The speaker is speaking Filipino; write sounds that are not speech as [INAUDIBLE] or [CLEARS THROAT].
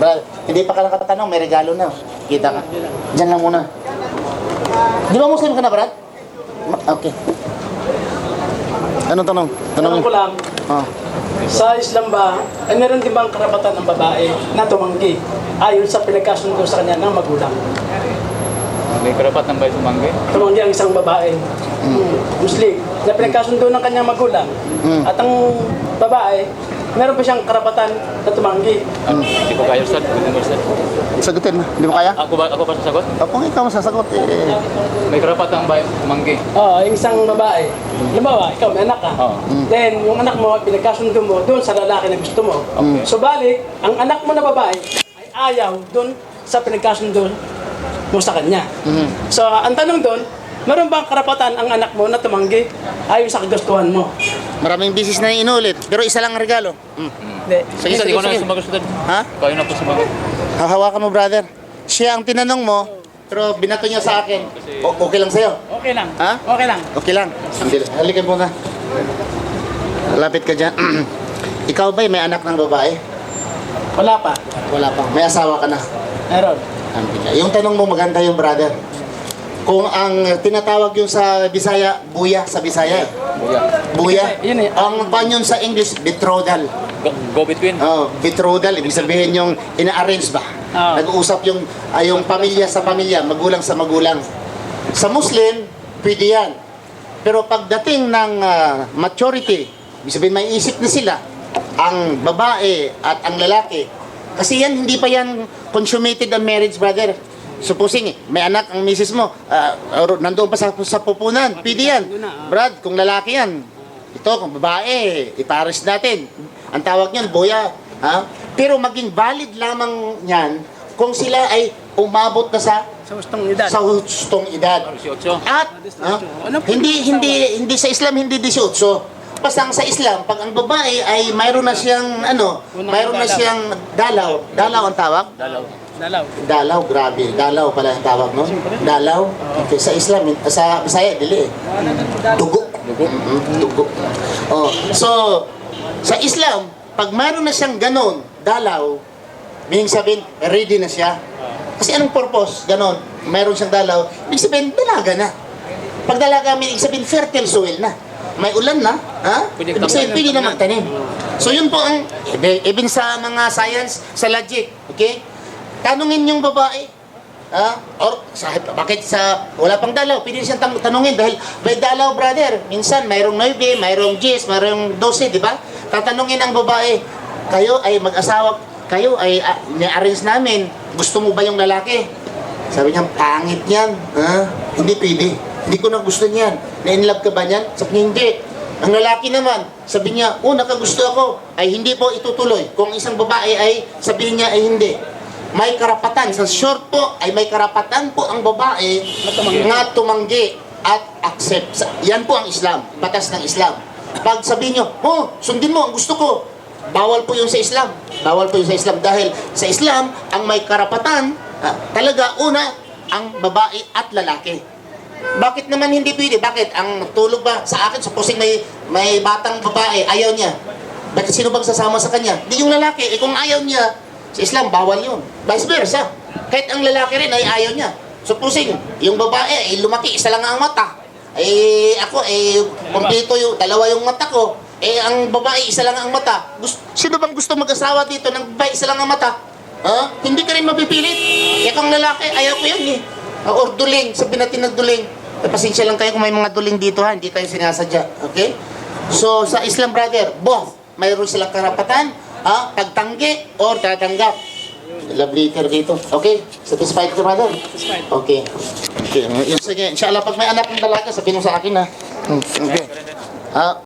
Brad, hindi pa ka nakatanong, may regalo na. Kita ka. Diyan lang muna. Di ba Muslim ka na, Brad? Okay. Anong tanong? Tanong Tanong ko lang, Oh. sa Islam ba, ay meron din bang karapatan ng babae na tumanggi ayon sa pinagkasundo sa kanya ng magulang? May karapatan ba sumanggi? Tumanggi ang isang babae, hmm, Muslim, na pinagkasundo ng kanyang magulang. At ang babae, meron pa siyang karapatan na tumanggi. Hindi ko kaya, Ustad. Hindi mo, Ustad. Sagutin mo. Hindi mo kaya? Ako ba, ako ba sasagot? O, kung ikaw masasagot, eh. May karapatan ba sumanggi? Oo, yung isang babae. Halimbawa, ikaw may anak ka. Oo. Then, yung anak mo, pinagkasundo mo doon sa lalaki na gusto mo. So, balik, ang anak mo na babae ay ayaw doon sa pinagkasundo mo sa kanya. So, ang tanong doon, meron bang karapatan ang anak mo na tumanggi ayon sa kagustuhan mo? Maraming bisis na inulit. Pero isa lang ang regalo. Mm. Hindi. Sige, Ustad, sige, ikaw na sige. sumagot. Ha? Kayo na po sumagot. Hahawakan mo, brother. Siya ang tinanong mo, pero binato niya sa akin. O, okay lang sa'yo? Okay lang. Ha? Okay lang. Okay lang. Hindi, halika muna. Lapit ka dyan. [CLEARS THROAT] Ikaw ba may anak ng babae? Wala pa. Wala pa. May asawa ka na. Meron. Yung tanong mo maganda yung brother. Kung ang tinatawag yung sa Bisaya, buya sa Bisaya. eh. Buya. Buya. Yun eh. Ang pan yun sa English, betrothal. Go, go between. Oh, betrothal, ibig sabihin yung ina-arrange ba? Oo. Nag-uusap yung, ay, yung pamilya sa pamilya, magulang sa magulang. Sa Muslim, pwede yan. Pero pagdating ng ah, maturity, ibig sabihin may isip na sila, ang babae at ang lalaki, kasi yan, hindi pa yan consummated ang marriage, brother. Supposing, may anak ang misis mo, ah, or nandoon pa sa, sa pupunan, pwede yan. Brad, kung lalaki yan, ito, kung babae, ipares natin. Ang tawag niyan, boya. Ha? Pero maging valid lamang yan kung sila ay umabot na sa Sa gustong edad. sa hustong edad. At ha? hindi hindi hindi sa Islam hindi 18. Basta ang sa Islam, pag ang babae ay mayroon na siyang ano, Unang mayroon na dalaw. siyang dalaw. Dalaw ang tawag? Dalaw. Dalaw. Dalaw, grabe. Dalaw pala ang tawag, no? Dalaw. Okay, sa Islam, sa Bisaya, dili eh. Dugo. Dugo. Mhm, Dugo. Oh, so, sa Islam, pag mayroon na siyang ganon, dalaw, meaning sabihin, ready na siya. Kasi anong purpose? Ganon, mayroon siyang dalaw, ibig sabihin, dalaga na. Pag dalaga, meaning sabihin, fertile soil na. May ulan na, ha? Ibig sabihin, pwede na magtanim. So yun po ang, even sa mga science, sa logic, okay? Tanungin yung babae, Ah, or sa, bakit sa wala pang dalaw, pwede siyang tang- tanungin dahil may dalaw brother. Minsan mayroong 9, mayroong 10, mayroong 12, di ba? Tatanungin ang babae, kayo ay mag-asawa, kayo ay uh, ni-arrange namin, gusto mo ba yung lalaki? Sabi niya, pangit yan. Ha? Hindi pwede. Hindi ko na gusto niyan. Na-inlove ka ba niyan? Sabi niya, hindi. Ang lalaki naman, sabi niya, oh, nakagusto ako, ay hindi po itutuloy. Kung isang babae ay sabihin niya ay hindi may karapatan. Sa short po, ay may karapatan po ang babae na tumanggi at accept. Yan po ang Islam, batas ng Islam. Pag sabihin nyo, oh, sundin mo ang gusto ko, bawal po yung sa Islam. Bawal po yung sa Islam dahil sa Islam, ang may karapatan, ah, talaga una, ang babae at lalaki. Bakit naman hindi pwede? Bakit? Ang tulog ba sa akin, supposing may, may batang babae, ayaw niya. Bakit sino bang sasama sa kanya? Di yung lalaki. Eh kung ayaw niya, sa Islam, bawal yun. Vice versa. Kahit ang lalaki rin ay ayaw niya. Supposing, yung babae ay lumaki, isa lang ang mata. Eh, ako, eh, kumpleto yung, dalawa yung mata ko. Eh, ang babae, isa lang ang mata. Gusto, sino bang gusto mag-asawa dito ng babae, isa lang ang mata? Ha? Hindi ka rin mapipilit. Eh, kung lalaki, ayaw ko yan eh. Or duling, sabihin natin na duling. Eh, pasensya lang kayo kung may mga duling dito ha, hindi tayo sinasadya. Okay? So, sa Islam brother, both, mayroon silang karapatan, ha, pagtanggi or tatanggap. Love letter dito. Okay? Satisfied ka brother? Satisfied. Okay. Okay. Yun, sige. Inshallah, pag may anak ng dalaga, sabihin mo sa akin ha. Hmm, Okay. Ha?